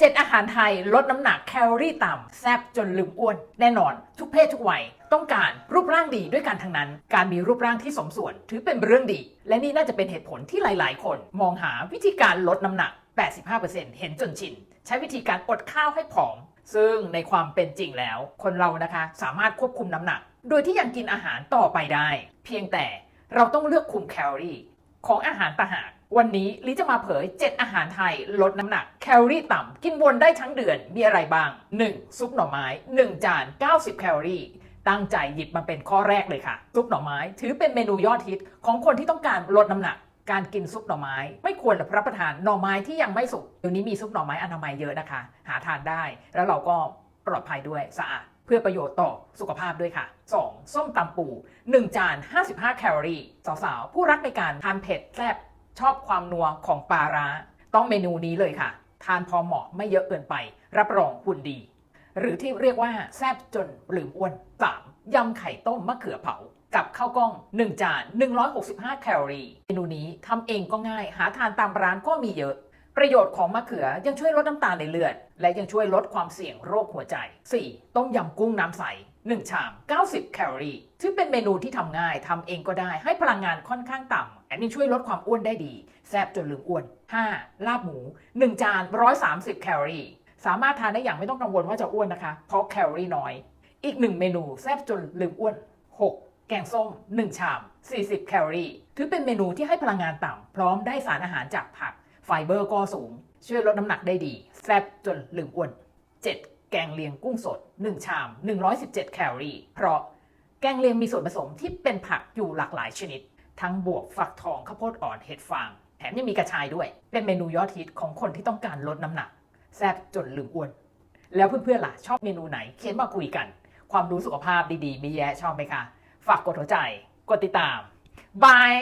7 อาหารไทยลดน้ำหนักแคลอรี่ต่ำแซบจนลืมอ้วน แน่นอน ทุกเพศทุกวัยต้องการรูปร่างดีด้วยกันทั้งนั้น การมีรูปร่างที่สมส่วนถือเป็นเรื่องดี และนี่น่าจะเป็นเหตุผลที่หลาย ๆ คน มองหาวิธีการลดน้ำหนัก 85%เห็นจนชิน ใช้วิธีการอดข้าวให้ผอม ซึ่งในความเป็นจริงแล้ว คนเรานะคะสามารถควบคุมน้ำหนัก โดยที่ยังกินอาหารต่อไปได้ เพียงแต่เราต้องเลือกคุมแคลอรี่ ของอาหารต่างหาก วันนี้ลิจะมาเผย 7 อาหารไทย ลดน้ำหนัก แคลอรี่ต่ำ กินวนได้ทั้งเดือนมีอะไรบ้าง 1. ซุปหน่อไม้ 1 จาน 90 แคลอรี่ตั้งใจหยิบมาเป็นข้อแรกเลยค่ะ ซุปหน่อไม้ ถือเป็นเมนูยอดฮิตของคนที่ต้องการลดน้ำหนัก การกินซุปหน่อไม้ ไม่ควรรับประทานหน่อไม้ที่ยังไม่สุกเดี๋ยวนี้มีซุปหน่อไม้อนามัยเยอะนะคะ หาทานได้ แล้วเราก็ปลอดภัยด้วยสะอาดเพื่อประโยชน์ต่อสุขภาพด้วยค่ะ 2. ส้มตำปู 1 จาน 55 แคลอรี่ สาวๆ ผู้รักในการทานเผ็ดแซ่บ ชอบความนัวของปลาร้า ต้องเมนูนี้เลยค่ะ ทานพอเหมาะไม่เยอะเกินไป รับรองหุ่นดี หรือที่เรียกว่าแซ่บจนลืมอ้วน 3. ยำไข่ต้มมะเขือเผา กับข้าวกล้อง 1 จาน 165 แคลอรี่ เมนูนี้ทำเองก็ง่าย หาทานตามร้านก็มีเยอะ ประโยชน์ของมะเขือยังช่วยลดน้ำตาลในเลือด และยังช่วยลดความเสี่ยงโรคหัวใจ 4. ต้มยำกุ้งน้ำใส 1 ชาม 90 แคลอรี่ซึ่งเป็นเมนูที่ทำง่ายทำเองก็ได้ให้พลังงานค่อนข้างต่ำแถมยังช่วยลดความอ้วนได้ดี แซ่บจนลืมอ้วน 5. ลาบหมู 1 จาน 130 แคลอรี่สามารถทานได้อย่างไม่ต้องกังวลว่าจะอ้วนนะคะ เพราะแคลอรี่น้อย อีกหนึ่งเมนูแซ่บจนลืมอ้วน 6. แกงส้ม 1 ชาม 40 แคลอรี่ ถือเป็นเมนูที่ให้พลังงานต่ำพร้อมได้สารอาหารจากผัก ไฟเบอร์ก็สูง ช่วยลดน้ำหนักได้ดี แซ่บจนลืมอ้วน 7. แกงเลียงกุ้งสด 1 ชาม 117 แคลอรี่ เพราะแกงเลียงมีส่วนผสมที่เป็นผักอยู่หลากหลายชนิด ทั้งบวกฟักทองข้าวโพดอ่อนเห็ดฟาง แถมยังมีกระชายด้วย เป็นเมนูยอดฮิตของคนที่ต้องการลดน้ำหนัก แซ่บจนลืมอ้วน แล้วเพื่อนๆล่ะชอบเมนูไหนเขียนมาคุยกัน ความรู้สุขภาพดีๆ มีแยะชอบไหมคะ ฝากกดหัวใจ กดติดตามบาย